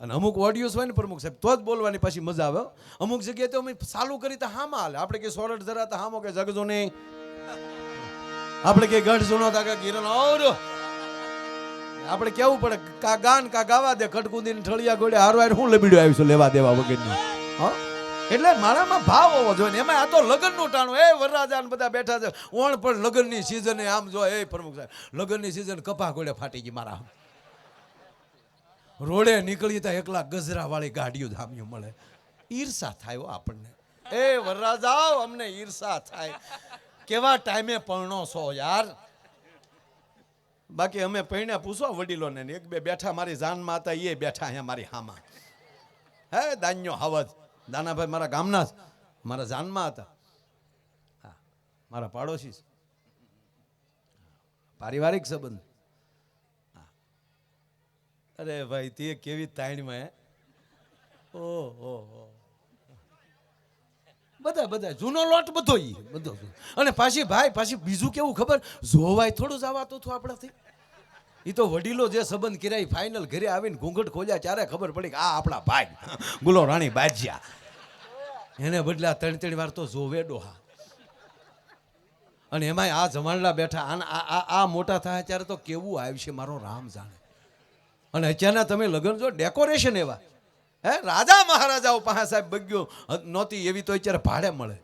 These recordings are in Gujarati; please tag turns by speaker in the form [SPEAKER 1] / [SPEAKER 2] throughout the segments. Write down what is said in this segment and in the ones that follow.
[SPEAKER 1] અને અમુક ઓડિયોસ હોય ને પ્રમુખ સાહેબ, તો જ બોલવાની પાછી મજા આવે અમુક જગ્યાએ તો અમે ચાલુ કરી તો હામાં હાલે. આપણે કે સોરઠ ધરાતા હામો કે જગજો નહીં. આપણે કે ગઢ સુનો તા કે કિરણ ઓર! આપણે કેવું પડે? કા ગાન કા ગાવા દે ખટકુંદીને ઠળિયા ગોળે હારવાર હું લબીડ્યો આવીશું લેવા દેવા વગરનું? હા? એટલે મારામાં ભાવ હોવો જોઈએ ને. એમાં આ તો લગ્નનું ટાણું. એ વરરાજા ને બધા બેઠા છે. ઓણ પણ લગ્નની સિઝન આમ જો, એ પ્રમુખ સાહેબ, લગ્નની સિઝન કપા ગોળે ફાટી ગઈ મારા રોડે નીકળી તો એકલા ગજરાવાળી ગાડીઓ ધામ્યું મળે. ઈર્ષા થાય આપણને. એ વરરાજાઓ અમને ઈર્ષા થાય. કેવા ટાઈમે પરણો છો યાર? બાકી અમે પૈણ્યા પૂછો વડીલોને એક બે બેઠા મારી જાનમાં હતા, એ બેઠા અહીંયા મારી હામાં. હે, દાન્યો હાવજ. દાનાભાઈ મારા ગામના જ. મારા જાનમાં હતા. હા, મારા પાડોશી. પારિવારિક સંબંધ. અરે ભાઈ, તે કેવી તાણીમાં ઓહો, હો. બધા બધા, જૂનો લોટ બધો ઈ, બધો અને પાછી ભાઈ, પાછી બીજું કેવું ખબર? જોવાય થોડું જ જવાતું હતું આપણાથી. એ તો વડીલો જે સંબંધ કર્યા ફાઇનલ ઘરે આવીને ઘૂંઘટ ખોલ્યા, ત્યારે ખબર પડી કે આ આપણા ભાઈ. ગુલો રાણી બાજ્યા. એને બદલે આ ત્રણ ત્રણ વાર તો જોવે ડોહા. અને એમાંય આ જમાડલા બેઠા આ મોટા થાય ત્યારે તો કેવું આવશે મારો રામ જાણે. અને અત્યારના તમે લગ્ન જો ડેકોરેશન એવા. હે, રાજા મહારાજાઓ પાસે સાહેબ બગ્યો નહોતી એવી તો અત્યારે ભાડે મળે.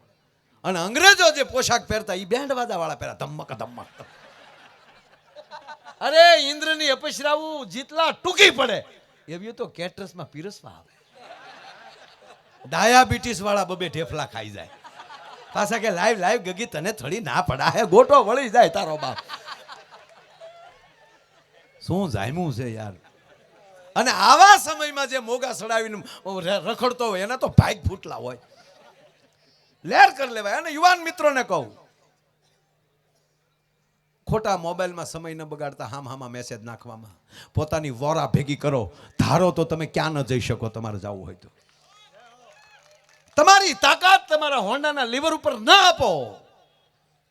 [SPEAKER 1] અને અંગ્રેજો જે પોશાક પહેરતા એ બેન્ડ વાળા પહેરા, ધમક ધમક. અરે, ઇન્દ્રની અપસરાવું જેટલા ટૂંકી પડે એવી તો કેટરસમાં પીરસવા આવે. ડાયાબિટીસ વાળા બબે ઢેફલા ખાઈ જાય. પાછા કે લાઈવ લાઈવ ગગી, તને થડી ના પડા. હે, ગોટો વળી જાય તારો બાપ. શું જામ્યું છે યાર? અને આવા સમયમાં જે મોગા સડાવીને રખડતો હોય, એના તો ભાઈ ફૂટલા હોય. લેર કરી લેવાય. અને યુવાન મિત્રોને કહું, ખોટા મોબાઈલમાં સમય ન બગાડતા હામ હામાં મેસેજ નાખવામાં. પોતાની વોરા ભેગી કરો. ધારો તો તમે ક્યાં ન જઈ શકો, તમારે જવું હોય તો. તમારી તાકાત તમારા હોન્ડાના લીવર ઉપર ન આપો.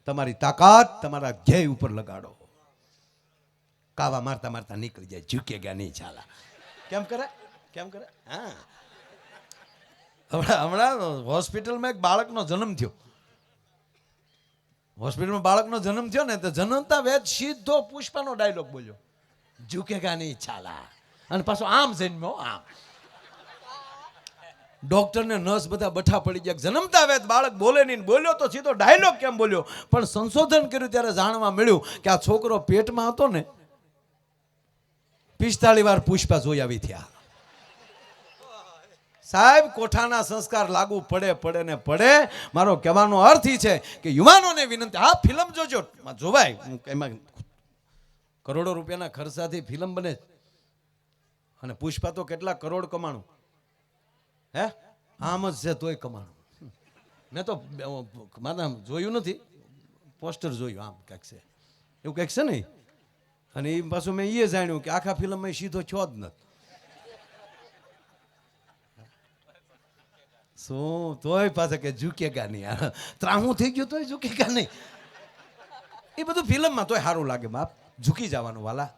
[SPEAKER 1] તમારી તાકાત તમારા ધ્યેય ઉપર લગાડો. કાવા મારતા મારતા નીકળી જાય. ઝૂકે ગયા નહીં ચાલા કેમ કરે? કેમ કરે? હા. હમણાં હમણાં હોસ્પિટલમાં એક બાળકનો જન્મ થયો. હોસ્પિટલમાં બાળકનો જન્મ થયો ને, તો જન્મતા વેદ સીધો પુષ્પાનો ડાયલોગ બોલ્યો. ઝૂકેગા નહીં ચાલા અને પાછો આમ જન્મ્યો, આમ. ડોક્ટર ને નર્સ બધા બઠા પડી ગયા. જન્મતા વેદ બાળક બોલે નહીં, બોલ્યો તો સીધો ડાયલોગ કેમ બોલ્યો? પણ સંશોધન કર્યું ત્યારે જાણવા મળ્યું કે આ છોકરો પેટમાં હતો ને પિસ્તાળી વાર પુષ્પા જોઈ આવી થયા. સાહેબ, કોઠાના સંસ્કાર લાગુ પડે પડે ને પડે. મારો કહેવાનો અર્થ ઈ છે કે યુવાનોને વિનંતી, આ ફિલ્મ જોજો. જોવાય. એમાં કરોડો રૂપિયાના ખર્ચાથી ફિલ્મ બને. અને પુષ્પા તો કેટલા કરોડ કમાણું. હે? આમ જ છે તોય કમાણું. મેં તો મારા જોયું નથી. પોસ્ટર જોયું, આમ કંઈક છે. એવું કંઈક છે ને અને એ પાછું મેં એ જાણ્યું કે આખા ફિલ્મમાં સીધો છો જ નથી. શું? તોય પાછા કે ઝૂકેગા નહીં. ત્રાહું થઈ ગયું તોય ઝૂકેગા નહીં. એ બધું ફિલ્મમાં તોય સારું લાગે બાપ. ઝૂકી જવાનું વાલા.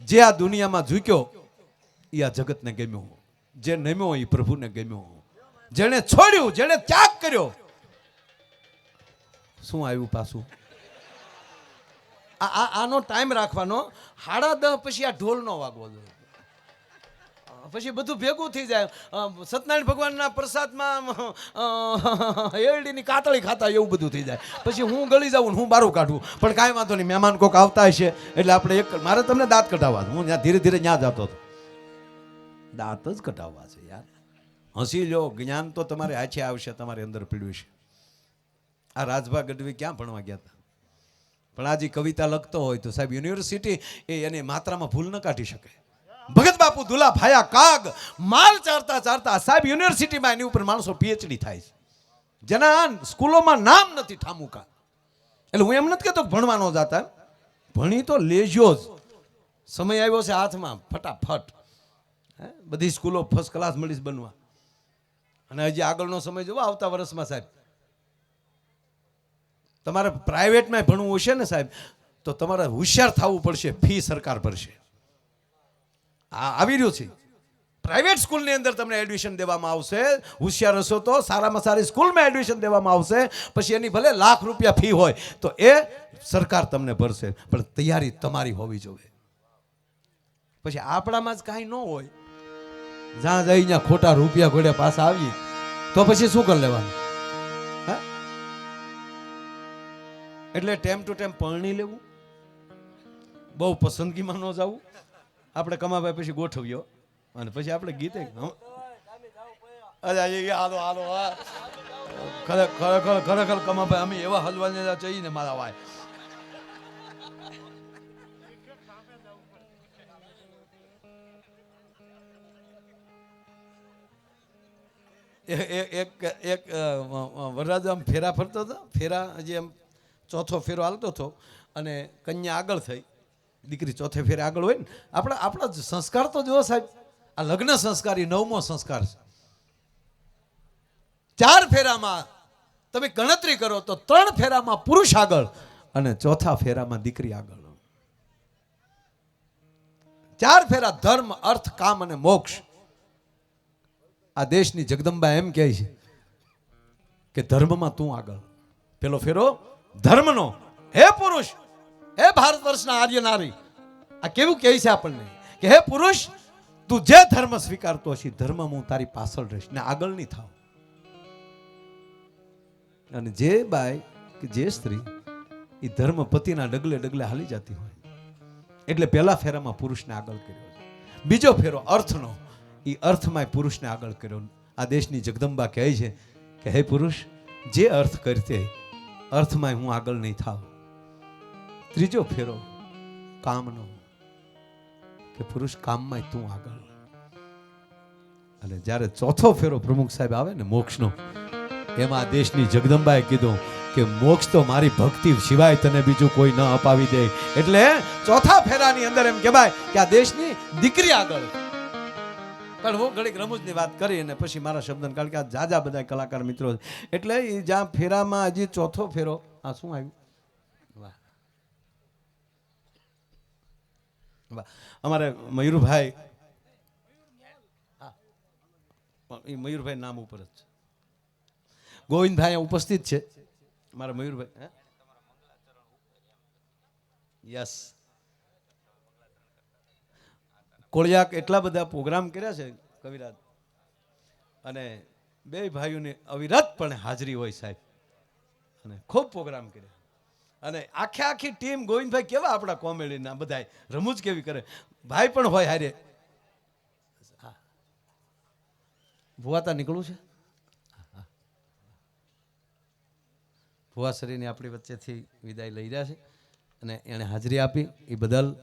[SPEAKER 1] જે આ દુનિયામાં ઝૂક્યો એ આ જગતને ગમ્યો જે નમ્યો એ પ્રભુને ગમ્યો જેણે છોડ્યું, જેણે ત્યાગ કર્યો. શું આવ્યું પાછું? આ આનો ટાઈમ રાખવાનો. સાડા દસ પછી આ ઢોલનો વાગવો જોઈએ. પછી બધું ભેગું થઈ જાય. સત્યનારાયણ ભગવાનના પ્રસાદમાં એરડીની કાતળી ખાતા એવું બધું થઈ જાય. પછી હું ગળી જાઉં હું બારું કાઢું. પણ કાંઈ વાંધો નહીં, મહેમાન કોક આવતા હશે, એટલે આપણે એક મારે તમને દાંત કઢાવવા. હું ત્યાં ધીરે ધીરે ત્યાં જતો હતો. દાંત જ કઢાવવા છે યાર. હસી લો જ્ઞાન તો તમારે આછે આવશે, તમારી અંદર પીડ્યું છે. આ રાજભા ગઢવી ક્યાં ભણવા ગયા હતા? પણ આજે કવિતા લખતો હોય તો સાહેબ યુનિવર્સિટી એ એની માત્રામાં ભૂલ ન કાઢી શકે. ભગત બાપુ દુલા ભાયા કાગ, માલ ચારતા ચારતા. સાહેબ યુનિવર્સિટીમાં એની ઉપર માણસો પીએચડી થાય છે. જેના સ્કૂલોમાં નામ નથી ઠામુકા. એટલે હું એમ નથી કહેતો ભણવાનો જાતા. ભણી તો લેજો જ. સમય આવ્યો છે હાથમાં, ફટાફટ. બધી સ્કૂલો ફર્સ્ટ ક્લાસ મળીશ બનવા. અને હજી આગળનો સમય જોવા આવતા વર્ષમાં સાહેબ. તમારે પ્રાઇવેટમાં ભણવું હશે ને સાહેબ, તો તમારે હોશિયાર થવું પડશે, ફી સરકાર ભરશે. આ આવી રહ્યું છે. પ્રાઇવેટ સ્કૂલની અંદર તમને એડમિશન દેવામાં આવશે, હોશિયાર હશો તો સારામાં સારી સ્કૂલમાં એડમિશન દેવામાં આવશે, પછી એની ભલે લાખ રૂપિયા ફી હોય, તો એ સરકાર તમને ભરશે, પણ તૈયારી તમારી હોવી જોઈએ. પછી આપણામાં જ કાંઈ ન હોય. જ્યાં જઈ ત્યાં ખોટા રૂપિયા ઘોડે પાછા આવીએ, તો પછી શું કરી લેવાનું? એટલે ટેમ ટુ ટેમ પરણી લેવું. બહુ પસંદગીમાં ન જવું. આપણે કમાભાઈ પછી ગોઠવ્યો. અને પછી આપણે ગીતે હાલો હાલો ખરેખર ખરેખર કમાભાઈ અમે એવા હલવાને જઈએ ને મારા ભાઈ એક એક વરરાજ આમ ફેરા ફરતો હતો? ફેરા જે એમ ચોથો ફેરો હાલતો હતો અને કન્યા આગળ થઈ. દીકરી ચોથે ફેરે આગળ હોય ને. આપણા આપણા સંસ્કાર તો જુઓ સાહેબ. આ લગ્ન સંસ્કાર એ નવમો સંસ્કાર છે. ચાર ફેરામાં તમે ગણતરી કરો તો ત્રણ ફેરામાં પુરુષ આગળ અને ચોથા ફેરામાં દીકરી આગળ. ચાર ફેરા ધર્મ, અર્થ, કામ અને મોક્ષ. આ દેશની જગદંબા એમ કહે છે કે ધર્મમાં તું આગળ. પેલો ફેરો ધર્મનો. હે પુરુષ, હે ભારત વર્ષના આર્ય નારી, આ કેવું કહે છે આપણને? કે હે પુરુષ, તું જે ધર્મ સ્વીકારતો હશે ધર્મ હું તારી પાછળ રહીશ ને આગળ નહીં થાવ. અને જે બાઈ કે જે સ્ત્રી એ ધર્મ પતિના ડગલે ડગલે હાલી જતી હોય, એટલે પહેલા ફેરામાં પુરુષને આગળ કર્યો બીજો ફેરો અર્થનો એ અર્થમાં પુરુષને આગળ કર્યો. આ દેશની જગદંબા કહે છે કે, હે પુરુષ, જે અર્થ કરતે અર્થમાં હું આગળ નહીં થાવ ત્રીજો ફેરો કામનો કે પુરુષ કામમાં તું આગળ. અને જ્યારે ચોથો ફેરો પ્રમુખ સાહેબ આવે ને મોક્ષનો, એમાં દેશની જગદંબાએ કીધું કે મોક્ષ તો મારી ભક્તિ સિવાય તને બીજું કોઈ ન અપાવી દે. એટલે ચોથા ફેરાની અંદર એમ કહેવાય કે આ દેશની દીકરી આગળ. પણ હું ઘડીક રમૂજની વાત કરી અને પછી મારા શબ્દ કારણ કે આ જાજા બધા કલાકાર મિત્રો. એટલે એ જ્યાં ફેરામાં હજી ચોથો ફેરો, આ શું આવ્યું? વાહ. વાહ. અમારે મયુરભાઈ. એ મયુરભાઈ નામ ઉપર જ છે. ગોવિંદભાઈ ઉપસ્થિત છે. મારા મયુરભાઈ યસ કોળિયાક એટલા બધા પ્રોગ્રામ કર્યા છે કવિરાજ. અને બે ભાઈઓની અવિરતપણે હાજરી હોય સાહેબ. અને ખૂબ પ્રોગ્રામ કર્યા. અને આખે આખી ટીમ ગોવિંદભાઈ કેવા આપણા કોમેડીના બધા રમૂજ કેવી કરે? ભાઈ પણ હોય હારે. ભુવાતા નીકળવું છે? ભુવાશ્રીની આપણી વચ્ચેથી વિદાય લઈ રહ્યા છે. અને એણે હાજરી આપી. એ બદલ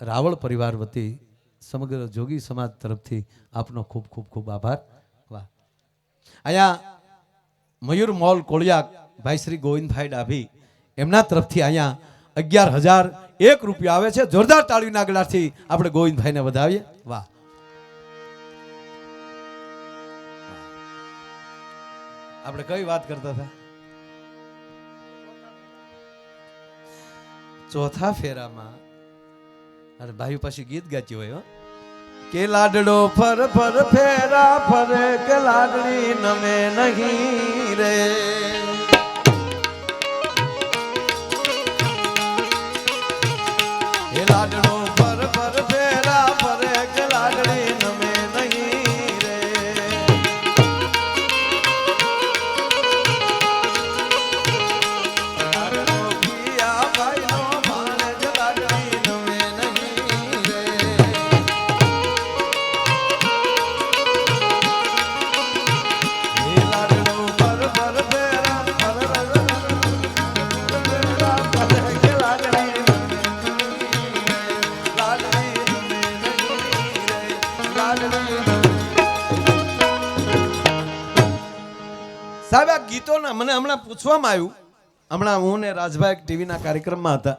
[SPEAKER 1] રાવળ પરિવાર વતી સમગ્ર જોગી સમાજ તરફથી આપનો ખૂબ ખૂબ ખૂબ આભાર. વાહ. અહીંયા મયુર મોલ કોળિયા ભાઈ શ્રી ગોવિંદભાઈ ડાભી એમના તરફથી અહીંયા અગિયાર હજાર એક રૂપિયા આવે છે. જોરદાર તાળીના આગળથી આપણે ગોવિંદભાઈને વધાવીએ. વાહ. આપણે કઈ વાત કરતા હતા? ચોથા ફેરામાં અરે ભાઈ પાછી ગીત ગાતી હોય કે લાડડો ફર ફર ફેરા ફરે, કે લાડડી નમે નહીં રે. સાહેબ, આ ગીતોના મને હમણાં પૂછવામાં આવ્યું. હમણાં હું ને રાજભાઈ ટીવીના કાર્યક્રમમાં હતા.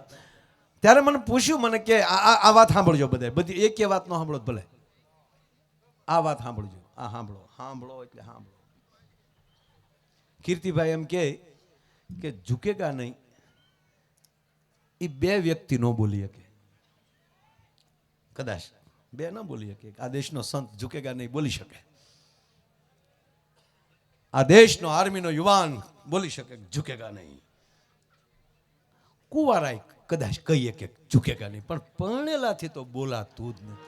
[SPEAKER 1] ત્યારે મને પૂછ્યું મને કે આ આ- આ વાત સાંભળજો બધા બધી એક વાત નો સાંભળો ભલે. આ વાત સાંભળજો. આ સાંભળો. સાંભળો એટલે સાંભળો. કીર્તિભાઈ એમ કહે કે ઝૂકેગા નહીં. એ બે વ્યક્તિ ન બોલી શકે. કદાચ. બે ના બોલી શકે. આ દેશનો સંત ઝુકેગા નહીં બોલી શકે. આ દેશનો આર્મીનો યુવાન બોલી શકે ઝુકેગા નહીં. કુવારાય કદાચ કહીએ કે ઝુકેગા નહીં, પણ પરણેલાથી તો બોલાતું જ નથી.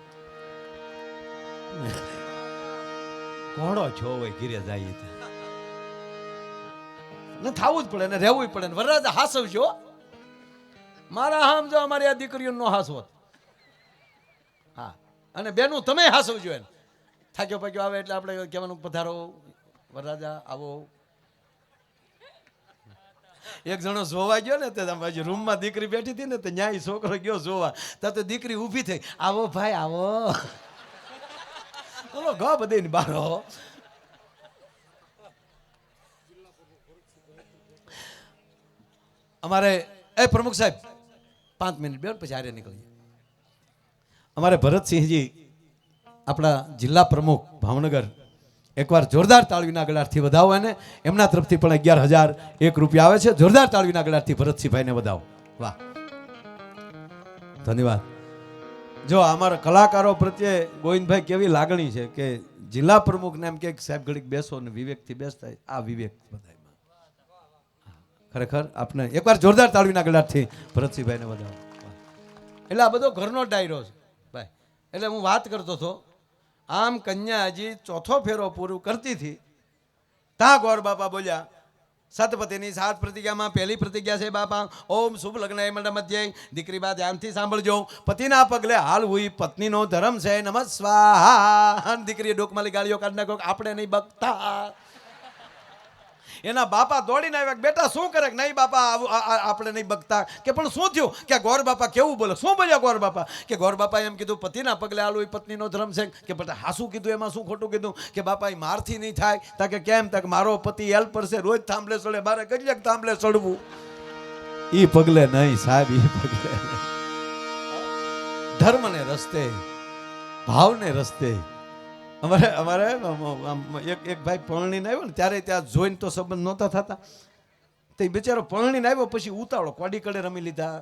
[SPEAKER 1] કોણો છો હોય ઘીરે જાય ને થવું જ પડે, ને રહેવું પડે, ને વરરાજા હાસવજો. મારા હામ જો અમારી આ દીકરીઓ નો હાસવત. અને બેનું તમે હાસવજો જોઈએ થાક્યો પાક્યો આવે એટલે આપણે કહેવાનું પધારો, વરરાજા, આવો. એક જણો જોવા ગયો ને તે બાજુ રૂમમાં દીકરી બેઠી હતી ને તો ન્યાય છોકરો ગયો જોવા. ત્યાં તો દીકરી ઊભી થઈ. આવો ભાઈ, આવો. બોલો, ગો બધી બારો. અમારે, એ પ્રમુખ સાહેબ, પાંચ મિનિટ બેન પછી આરે નીકળીએ. અમારે ભરતસિંહજી આપણા જિલ્લા પ્રમુખ ભાવનગર, એકવાર જોરદાર તાળવીના ગળાથી વધાવો એને. એમના તરફથી પણ અગિયાર હજાર એક રૂપિયા આવે છે. જોરદાર તાળવીના ગળાથી ભરતસિંહભાઈને વધાવો. વાહ. ધન્યવાદ. જો અમારા કલાકારો પ્રત્યે ગોવિંદભાઈ કેવી લાગણી છે કે જિલ્લા પ્રમુખને એમ કે સાહેબ ઘડીક બેસો ને વિવેકથી બેસતા આ વિવેક બધાયમાં. ખરેખર આપને એકવાર જોરદાર તાળવીના ગળાથી ભરતસિંહભાઈને વધાવો. એટલે આ બધો ઘરનો ડાયરો છે. એટલે હું વાત કરતો હતો, આમ કન્યા હજી ચોથો ફેરો પૂરું કરતી હતી. તા ગોર બાપા બોલ્યા સતપતિની સાત પ્રતિજ્ઞામાં પહેલી પ્રતિજ્ઞા છે બાપા, ઓમ શુભ લગ્ન એ મંડળ મધ્યે, દીકરી બા ધ્યાનથી સાંભળજો, પતિના પગલે હાલ હુઈ પત્નીનો ધર્મ છે નમસ્વા દીકરીએ ડોકમાલી ગાળીઓ કાઢી નાખો આપણે નહીં બગતા. એના બાપા દોડીને આવ્યા બેટા, શું કરે? નહીં બાપા આપણે નહીં બગતા. કે, પણ શું થયું? કે, ગોર બાપા કેવું બોલે? શું બોલ્યા ગોર બાપા? કે, ગોર બાપા એમ કીધું, પતિના પગલે આલું એ પત્નીનો ધર્મ છે. કે, બેટા, હાસું કીધું, એમાં શું ખોટું કીધું? કે બાપા એ મારથી નહીં થાય. તા કે, કેમ? તા કે, મારો પતિ હેલ્પ કરશે રોજ થાંભલે ચડે મારે કેટલેક થાંભલે ચડવું એ પગલે નહીં, સાહેબ એ પગલે ધર્મને રસ્તે, ભાવને રસ્તે અમારે અમારે એક એક ભાઈ પરણીને આવ્યો ને, ત્યારે ત્યાં જોઈને તો સંબંધ નહોતા થતા. તે બિચારો પરણીને આવ્યો, પછી ઉતાવળો કોડી કડે રમી લીધા.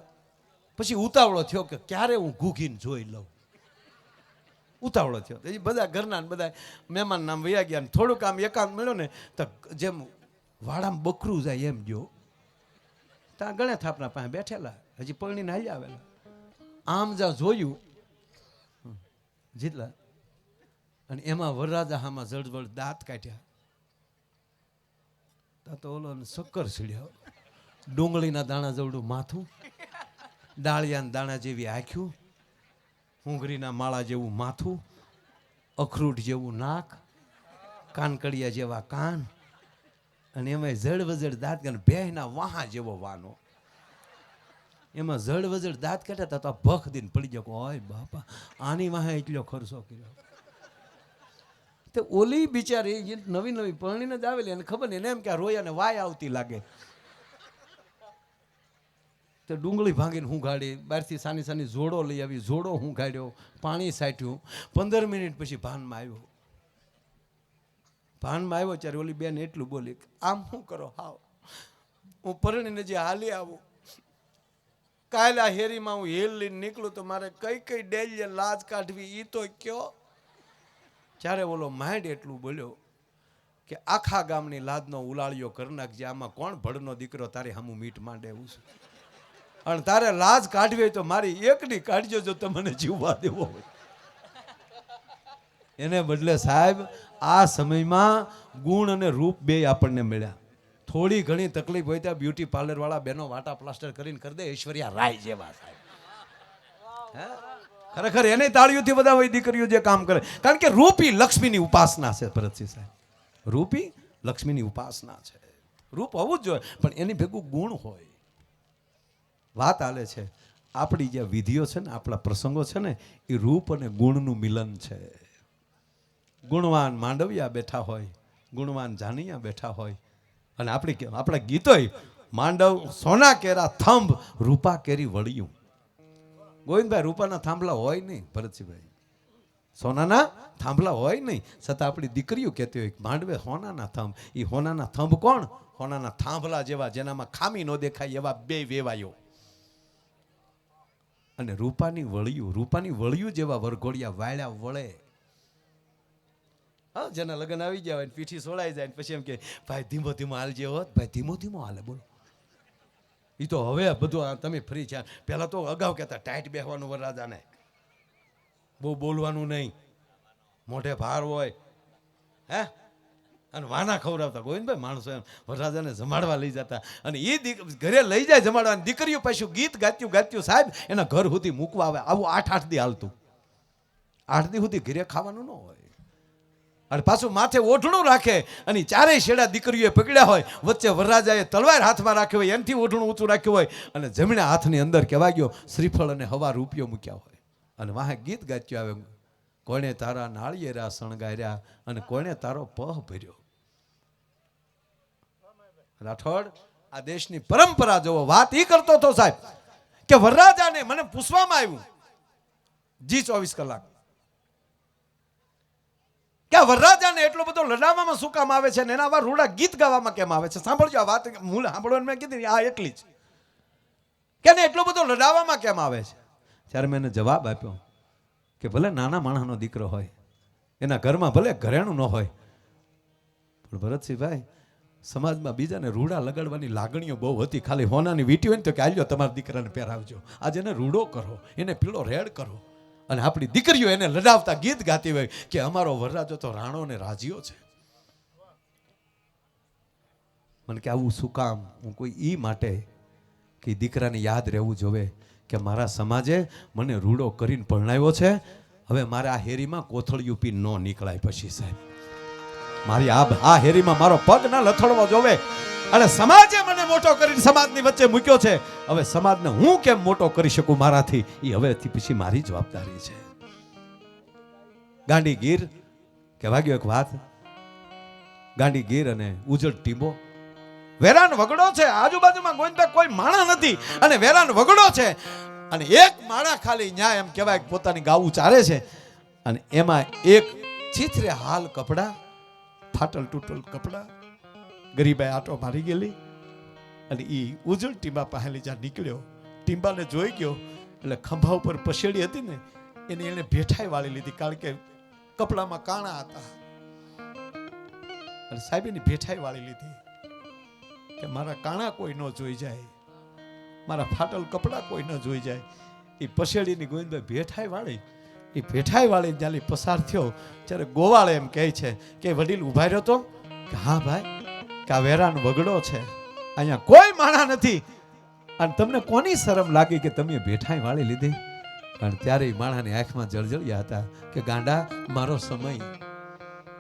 [SPEAKER 1] પછી ઉતાવળો થયો કે ક્યારે હું ઘૂઘીને જોઈ લઉં? ઉતાવળો થયો. એ બધા ઘરના બધા મહેમાન નામ વયા ગયા ને થોડુંક આમ એકાંત મળ્યો ને, તો જેમ વાડામાં બકરું જાય એમ જો ત્યાં ગણે થાપના પાસે બેઠેલા, હજી પરણીને હાલી આવેલા. આમ જ્યાં જોયું જીતલા અને એમાં વરરાજા હામાં જળજળ દાંત કાઢ્યા. તા તો ઓલો શક્કર સીડ્યો. ડુંગળીના દાણા જેવડું માથું. ડાળિયાના દાણા જેવી આંખ્યું. હુંગરીના માળા જેવું માથું. અખરૂટ જેવું નાક. કાનકડિયા જેવા કાન. અને એમાં જળ વજળ દાંત કાઢ ભેહના વાહા જેવો વાનો. એમાં જળ વજળ દાંત કાઢ્યા. તા ભખ દીને પડી જાય ઓય બાપા, આની વાહે એટલો ખર્ચો કર્યો. તે ઓલી બિચારી નવી નવી પરણીને જ આવેલી અને ખબર નહીં એને એમ કે રોયાને વાય આવતી લાગે. તે ડુંગળી ભાંગીને હું ગાડી બહારથી સાની સાની જોડો લઈ આવી જોડો હું ગાડ્યો પાણી સાઠ્યું પંદર મિનિટ પછી ભાનમાં આવ્યો. ભાનમાં આવ્યો ત્યારે ઓલી બેન એટલું બોલી આમ શું કરો? હાવ. હું પરણીને જે હાલી આવું. કાયલા હેરીમાં હું હેલ લઈને નીકળું તો મારે કઈ કઈ ડેલીએ લાજ કાઢવી એ તો કયો જ્યારે ઓલો માંડ એટલું બોલ્યો કે આખા ગામની લાદનો ઉલાળ્યો કરી નાખજે, આમાં કોણ ભડનો દીકરો તારે હમું મીટ માંડે એવું છે? અને તારે લાજ કાઢવી હોય તો મારી એકની કાઢજો જો તમને જીવવા દેવો હોય. એને બદલે સાહેબ, આ સમયમાં ગુણ અને રૂપ બે આપણને મળ્યા. થોડી ઘણી તકલીફ હોય ત્યાં બ્યુટી પાર્લર વાળા બેનો વાટા પ્લાસ્ટર કરીને કરી દે, ઐશ્વર્યા રાય જેવા સાહેબ. હે? ખરેખર એને તાળીઓથી બધા હોય દીકરીઓ જે કામ કરે. કારણ કે રૂપી લક્ષ્મીની ઉપાસના છે ભરતસિંહ સાહેબ. રૂપી લક્ષ્મીની ઉપાસના છે. રૂપ હોવું જ જોઈએ, પણ એની ભેગું ગુણ હોય. વાત આલે છે, આપણી જે વિધિઓ છે ને, આપણા પ્રસંગો છે ને, એ રૂપ અને ગુણનું મિલન છે. ગુણવાન માંડવિયા બેઠા હોય, ગુણવાન જાનૈયા બેઠા હોય, અને આપણી આપણા ગીતોય માંડવ સોના કેરા થંભ રૂપા કેરી વળિયું. ગોવિંદભાઈ, રૂપાના થાંભલા હોય નહીં, ભરતસિંહભાઈ. સોનાના થાંભલા હોય નહીં. છતાં આપણી દીકરીઓ કહેતી હોય માંડવે હોનાના થંભ. એ હોનાના થંભ કોણ? હોનાના થાંભલા જેવા, જેનામાં ખામી ન દેખાય એવા બે વેવાયો અને રૂપાની વળિયું રૂપાની વળિયું જેવા વરઘોડિયા વાળ્યા વળે. હા, જેના લગ્ન આવી ગયા હોય પીઠી સોળાઈ જાય પછી એમ કે, ભાઈ, ધીમો ધીમો હાલજે હોત. ભાઈ, ધીમો ધીમો હાલે, બોલો. એ તો હવે બધું તમે ફ્રી છે. પહેલાં તો અગાઉ કહેતા, ટાઈટ બેહવાનું વરરાજાને. બહુ બોલવાનું નહીં. મોઢે ભાર હોય. હે? અને વાના ખવડાવતા ગોવિંદભાઈ માણસો એમ વરરાજાને જમાડવા લઈ જતા. અને એ ઘરે લઈ જાય જમાડવા દીકરીઓ પાછું ગીત ગાત્યું ગાત્યું, સાહેબ, એના ઘર સુધી મૂકવા આવે. આવું આઠ આઠ દી હાલતું. આઠ દી સુધી ઘરે ખાવાનું ન હોય. અને પાછું માથે ઓઢણું રાખે અને ચારેય શેડા દીકરીઓએ પકડ્યા હોય, વચ્ચે વરરાજાએ તલવાર હાથમાં રાખ્યો હોય એમથી ઓઢણું ઊંચું રાખ્યું હોય અને જમણા હાથની અંદર કહેવા ગયો, શ્રીફળ અને હવા રૂપિયો મૂક્યા હોય. અને વાહે ગીત ગાચ્યું આવે, કોણે તારા નાળિયેરા શણગાર્યા અને કોણે તારો પહ ભર્યો? રાઠોડ, આ દેશની પરંપરા જોવો, વાત એ કરતો હતો સાહેબ, કે વરરાજાને મને પૂછવામાં આવ્યું, જી ચોવીસ કલાક કે આ વરરાજાને એટલો બધો લડાવવામાં શું કામ આવે છે ને એના આવા રૂડા ગીત ગાવામાં કેમ આવે છે? સાંભળજો આ વાત મૂળ સાંભળવાનું મેં કીધી આ એટલી જ. કે ને એટલો બધો લડાવવામાં કેમ આવે છે? ત્યારે મેં એને જવાબ આપ્યો કે ભલે નાના માણસનો દીકરો હોય, એના ઘરમાં ભલે ઘરેણું ન હોય, પણ ભરતસિંહભાઈ, સમાજમાં બીજાને રૂડા લગાડવાની લાગણીઓ બહુ હતી. ખાલી હોનાની વીટી હોય ને તો કે આલ્યો તમારા દીકરાને પહેરાવજો. આજે એને રૂડો કરો, એને પીળો રેડ કરો. અને આપણી દીકરીઓ એને લડાવતા ગીત ગાતી હોય કે અમારો વરરાજો તો રાણો ને રાજીઓ છે. મને કે આવું શું કામ? હું કોઈ ઈ માટે કે દીકરાને યાદ રહેવું જોવે કે મારા સમાજે મને રૂડો કરીને પરણાવ્યો છે. હવે મારે આ હેરીમાં કોથળિયું પી ન નીકળાય પછી સાહેબ. મારી આ આ હેરીમાં મારો પગ ના લથડવો જોવે. અને સમાજે મને મોટો કરીને સમાજની વચ્ચે મૂક્યો છે. હવે સમાજને હું કેમ મોટો કરી શકું મારાથી? એ હવેથી પછી મારી જવાબદારી છે. ગાંડી ગીર કહેવા ગયો એક વાત. ગાંડી ગીર અને ઉજળ ટીંબો. વેરાન વગડો છે. આજુબાજુમાં ગોવિંદભાઈ કોઈ માણા નથી. અને વેરાન વગડો છે. અને એક માણા ખાલી ન્યાય એમ કહેવાય પોતાની ગાવું ચાલે છે. અને એમાં એક ચીથરે હાલ કપડા, ફાટલ તૂટલ કપડા ગરીબાઈ આટો મારી ગયેલી અને એ ઉજળ ટીંબા પહેલી જ્યાં નીકળ્યો, ટીંબાને જોઈ ગયો, એટલે ખંભા ઉપર પસેડી હતી ને, એને એને ભેઠાઈ વાળી લીધી, કારણ કે કપડામાં કાણા હતા. અને સાહેબ એની ભેઠાઈ વાળી લીધી કે મારા કાણા કોઈ ન જોઈ જાય, મારા ફાટલ કપડાં કોઈ ન જોઈ જાય. એ પસેડીની ગોવિંદભાઈ ભેઠાઈ વાળી એ ભેઠાઈ વાળી જ્યારે પસાર થયો, ત્યારે ગોવાળે એમ કહે છે કે, વડીલ ઊભા રહ્યો તો? કે, હા, ભાઈ. કે આ વેરાન વગડો છે. અહીંયા કોઈ માણા નથી. અને તમને કોની શરમ લાગી કે તમે ભેઠાઈ વાળી લીધી? અને ત્યારે માણાની આંખમાં જળજળ્યા હતા કે ગાંડા, મારો સમય.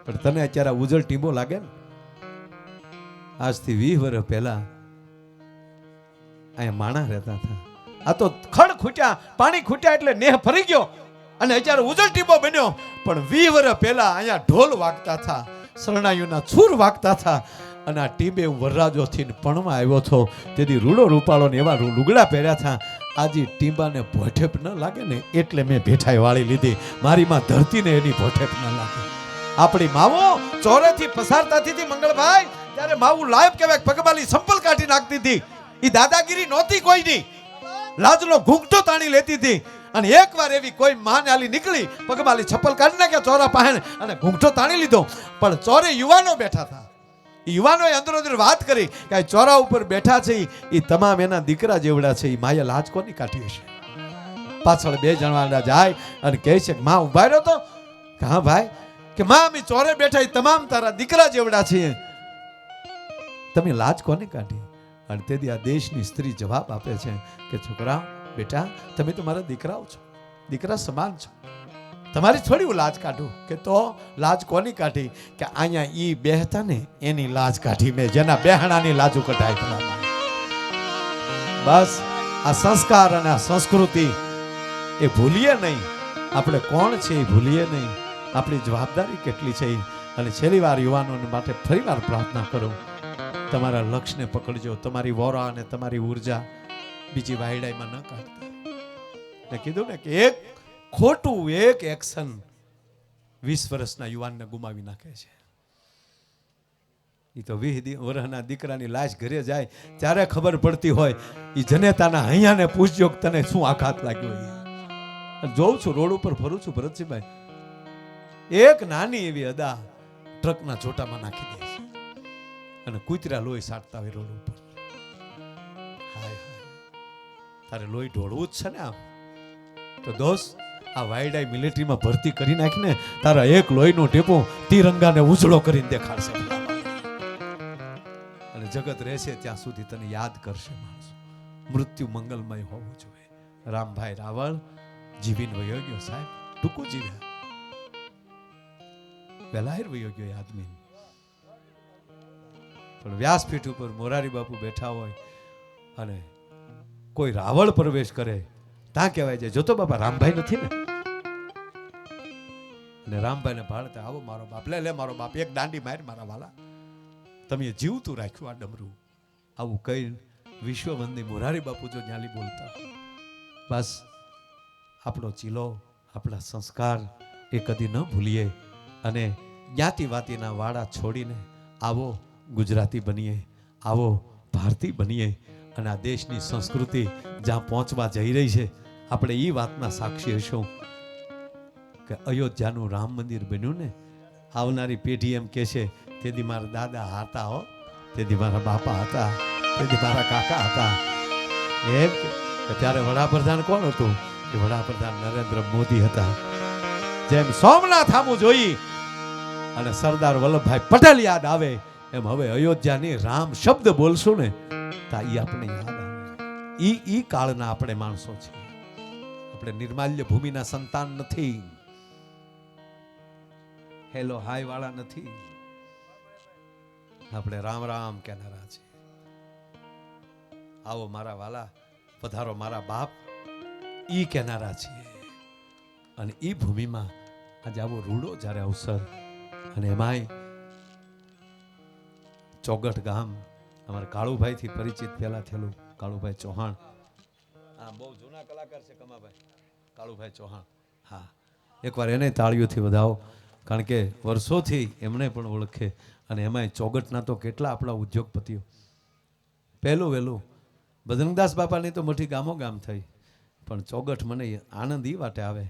[SPEAKER 1] પણ તને અત્યારે ઉજળ ટીંબો લાગે ને? આજથી વીસ વર્ષ પહેલા અહીંયા માણા રહેતા હતા. આ તો ખડ ખૂટ્યા, પાણી ખૂટ્યા એટલે નેહ ફરી ગયો. અને અત્યારે ઉજળ ટીંબો બન્યો. પણ વીસ વર્ષ પહેલા અહીંયા ઢોલ વાગતા હતા, શરણાઈઓના છૂર વાગતા હતા. અને આ ટીમે હું વરરાજો થઈને પણમાં આવ્યો હતો. તેથી રૂડો રૂપાળો ને એવા લુગડા પહેર્યા હતા. આજે ટીંબાને ભોઠેપ ન લાગે ને એટલે મેં ભેઠાઈ વાળી લીધી. મારી માં ધરતીને એની ભોઠેપ ન લાગે. આપણી માવો ચોરેથી પસાર થતી હતી મંગળભાઈ, ત્યારે માવું લાયબ કહેવાય પગબાલી સંપલ કાઢી નાખતી હતી. એ દાદાગીરી નહોતી કોઈની. લાજનો ઘૂંઘટો તાણી લેતી હતી. અને એકવાર એવી કોઈ માને આલી નીકળી, પગમાલી છપ્પલ કાઢી નાખ્યા ચોરા પાસે અને ઘૂંઘટો તાણી લીધો. પણ ચોરે યુવાનો બેઠા હતા. યુવાનોએ અંદરો વાત કરી કે આ ચોરા ઉપર બેઠા છે એ તમામ એના દીકરા જેવડા છે એ માયા લાજ કોની કાઢી હશે? પાછળ બે જણા જાય અને કહે છે માં ઊભા રહ્યો તો. હા, ભાઈ. કે, માં, અમે ચોરે બેઠા એ તમામ તારા દીકરા જેવડા છીએ. તમે લાજ કોને કાઢી? અને તેથી આ દેશની સ્ત્રી જવાબ આપે છે કે, છોકરા, બેટા, તમે તો મારા દીકરાઓ છો. દીકરા સમાન છો. તમારી થોડી લાજ કાઢું કે તો લાજ કોની કાઢી? કે અહીંયા ઈ બેહતા ને એની લાજ કાઢી મેં, જેના બેહણાની લાજુ કઢાય બસ, આ સંસ્કાર અને આ સંસ્કૃતિ એ ભૂલીએ નહીં. આપણે કોણ છે એ ભૂલીએ નહીં. આપણી જવાબદારી કેટલી છે અને છેલ્લી વાર યુવાનોને માટે ફરી વાર પ્રાર્થના કરું, તમારા લક્ષ્યને પકડજો, તમારી વોરા અને તમારી ઊર્જા બીજી વાયડાઈમાં ન કાઢતા. ને કીધું ને કે એક ખોટું એક એક્શન વીસ વર્ષના યુવાનને ગુમાવી નાખે છે.
[SPEAKER 2] એ તો વીસ વર્ષના દીકરાની લાશ ઘરે જાય, ત્યારે ખબર પડતી હોય એ જનેતાના અહીંયાને પૂછજો કે તને શું આઘાત લાગ્યો જોઉં છું, રોડ ઉપર ફરું છું, ભરતસિંહભાઈ. એક નાની એવી અદા ટ્રકના ચોટામાં નાખી દે છે. અને કૂતરા લોહી સાટતા હોય રોડ ઉપર. હાય હાય. તારે લોહી ઢોળવું જ છે ને આમ. તો દોસ્ત આ વાયડાઈ મિલિટરીમાં ભરતી કરી નાખીને તારા એક લોહીનો ટેપો તિરંગાને ઉજળો કરીને દેખાડશે. અને જગત રહેશે ત્યાં સુધી તને યાદ કરશે માણસો. મૃત્યુ મંગલમય હોવું જોઈએ. રામભાઈ રાવળ, જીવીને વયો ગયો સાહેબ, ટૂંકું જીવ્યા વેલાહેર વયો ગયો આદમી. પણ વ્યાસપીઠ ઉપર મોરારી બાપુ બેઠા હોય અને કોઈ રાવળ પ્રવેશ કરે ત્યાં કહેવાય છે, જોતો બાપા, રામભાઈ નથી ને? અને રામભાઈને ભાળતા, આવો મારો બાપ, લે લે મારો બાપ, એક દાંડી માર મારા વાલા. તમે જીવતું રાખ્યું આ ડમરું. આવું કઈ વિશ્વવંદી મોરારી બાપુ જો ન્યાલી બોલતા. બસ, આપણો ચીલો, આપણા સંસ્કાર એ કદી ન ભૂલીએ અને જ્ઞાતિવાતિના વાડા છોડીને આવો ગુજરાતી બનીએ, આવો ભારતી બનીએ અને આ દેશની સંસ્કૃતિ જ્યાં પહોંચવા જઈ રહી છે, આપણે એ વાતના સાક્ષી હશું. કે અયોધ્યાનું રામ મંદિર બન્યું ને, આવનારી પેઢી એમ કહે છે, તેથી મારા દાદા હતા હો, તેથી મારા બાપા હતા, તેથી મારા કાકા હતા. એમ ત્યારે વડાપ્રધાન કોણ હતું? એ વડાપ્રધાન નરેન્દ્ર મોદી હતા. જેમ સોમનાથ આમું જોઈ, અને સરદાર વલ્લભભાઈ પટેલ યાદ આવે, એમ હવે અયોધ્યાની રામ શબ્દ બોલશું ને, તા એ આપણે યાદ આવે. ઈ ઈ કાળના આપણે માણસો છીએ. આપણે નિર્માલ્ય ભૂમિના સંતાન નથી. હેલો, હાય વાળા નથી. આપણે રામ રામ કહેનારા છે આવો મારા વાલા પધારો મારા બાપ, ઈ કહેનારા છીએ. અને ઈ ભૂમિમાં આજે આવો રૂડો જ્યારે અવસર અને એમાંય ચોગઠ ગામ અમારા કાળુભાઈથી પરિચિત પહેલાં થયેલું કાળુભાઈ ચૌહાણ. હા બહુ જૂના કલાકાર છે કમાભાઈ. કાળુભાઈ ચૌહાણ. હા. એકવાર એને તાળીઓથી વધાવો. કારણ કે વર્ષોથી એમણે પણ ઓળખે અને એમાંય ચોગટના તો કેટલા આપણા ઉદ્યોગપતિઓ. પહેલું વહેલું, બજરંગદાસ બાપાની તો મોટી ગામો ગામ થઈ, પણ ચોગઠ મને આનંદ એ વાટે આવે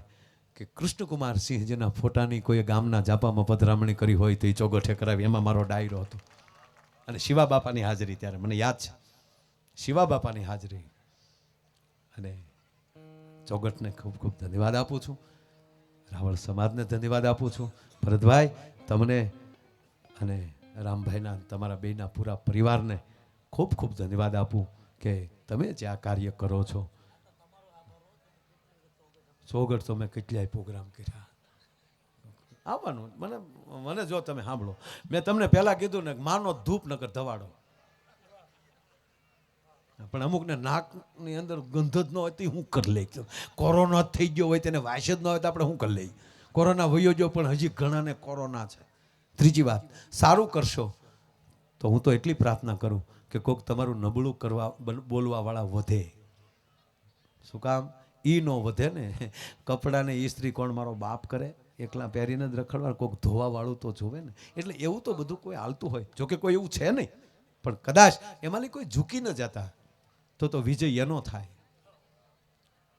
[SPEAKER 2] કે કૃષ્ણકુમાર સિંહજીના ફોટાની કોઈ ગામના જાપામાં પધરામણી કરી હોય તો એ ચોગઠે કરાવી. એમાં મારો ડાયરો હતો. અને શિવા બાપાની હાજરી ત્યારે, મને યાદ છે. શિવા બાપાની હાજરી. અને ચોગઠને ખૂબ ખૂબ ધન્યવાદ આપું છું. રાવળ સમાજને ધન્યવાદ આપું છું. ભરતભાઈ, તમને અને રામભાઈના તમારા બેના પૂરા પરિવારને ખૂબ ખૂબ ધન્યવાદ આપું કે તમે જે આ કાર્ય કરો છો. સોગઠ તો મેં કેટલાય પ્રોગ્રામ કર્યા. આવવાનું, મને મને જો તમે સાંભળો. મેં તમને પહેલાં કીધું ને માનો ધૂપ નગર ધવાડો. પણ અમુકને નાકની અંદર ગંધ જ ન હોય તો હું કરી લઈ કોરોના થઈ ગયો હોય તેને વાયસ જ ન હોય તો આપણે શું કરી લઈ કોરોના વયો ગયો પણ હજી ઘણાને કોરોના છે. ત્રીજી વાત, સારું કરશો તો હું તો એટલી પ્રાર્થના કરું કે કોઈક તમારું નબળું કરવા બોલવાવાળા વધે. શું કામ? ઈ નો વધે ને. કપડાને ઈસ્ત્રી કોણ મારો બાપ કરે? એકલા પહેરીને જ રખડવા કોઈક ધોવાવાળું તો જોવે ને. એટલે એવું તો બધું કોઈ હાલતું હોય. જોકે કોઈ એવું છે નહીં. પણ કદાચ એમાંની કોઈ ઝૂકી ન જતા. તો તો વિજય એનો થાય.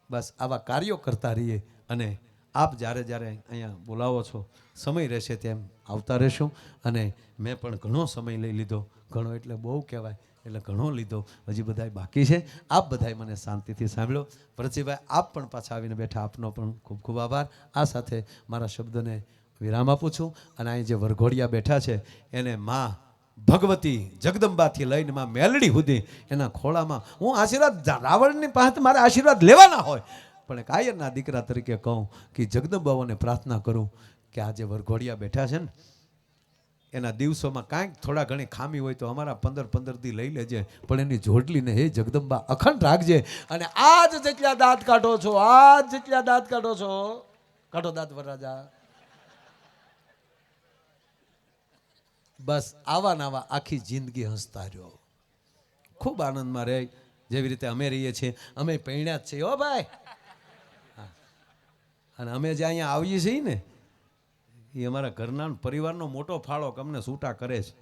[SPEAKER 2] બસ આવા કાર્યો કરતા રહીએ અને આપ જ્યારે જ્યારે અહીંયા બોલાવો છો, સમય રહેશે તેમ આવતા રહેશું. અને મેં પણ ઘણો સમય લઈ લીધો. ઘણો એટલે બહુ કહેવાય, એટલે ઘણો લીધો. હજી બધાય બાકી છે. આપ બધાય મને શાંતિથી સાંભળ્યો ભરતજીભાઈ, આપ પણ પાછા આવીને બેઠા. આપનો પણ ખૂબ ખૂબ આભાર. આ સાથે મારા શબ્દને વિરામ આપું છું. અને અહીં જે વરઘોડિયા બેઠા છે, એને માં ભગવતી જગદંબાથી લઈને માં મેલડી સુધી એના ખોળામાં હું આશીર્વાદ રાવણની પાસે મારે આશીર્વાદ લેવાના હોય. પણ કાયરના દીકરા તરીકે કહું કે જગદંબાઓને પ્રાર્થના કરું કે આજે વરઘોડિયા બેઠા છે ને, એના દિવસોમાં કાંઈક થોડા ઘણી ખામી હોય તો અમારા પંદર પંદરથી લઈ લેજે, પણ એની જોડલીને હે જગદંબા અખંડ રાખજે. અને આજ જેટલા દાંત કાઢો છો, આજ જેટલા દાંત કાઢો છો, કાઢો દાંત વરરાજા. બસ આવા નાવા આખી જિંદગી હસતા રહ્યો. ખૂબ આનંદમાં રહે. જેવી રીતે અમે રહીએ છીએ અમે પૈણ્યા જ છીએ હો ભાઈ. અને અમે જે અહીંયા આવીએ છીએ ને એ અમારા ઘરના પરિવારનો મોટો ફાળો અમને છૂટા કરે છે.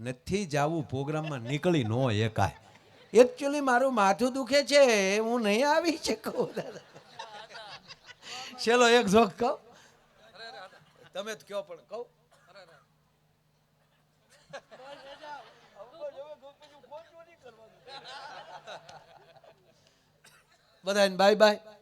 [SPEAKER 2] નથી જાવું પ્રોગ્રામમાં નીકળી ન એકાય. એકચ્યુઅલી મારું માથું દુખે છે હું નહીં આવી શકું. દાદા ચલો એક જોક કહું. તમે જ કહો પણ કહું.
[SPEAKER 1] બધાને બાય બાય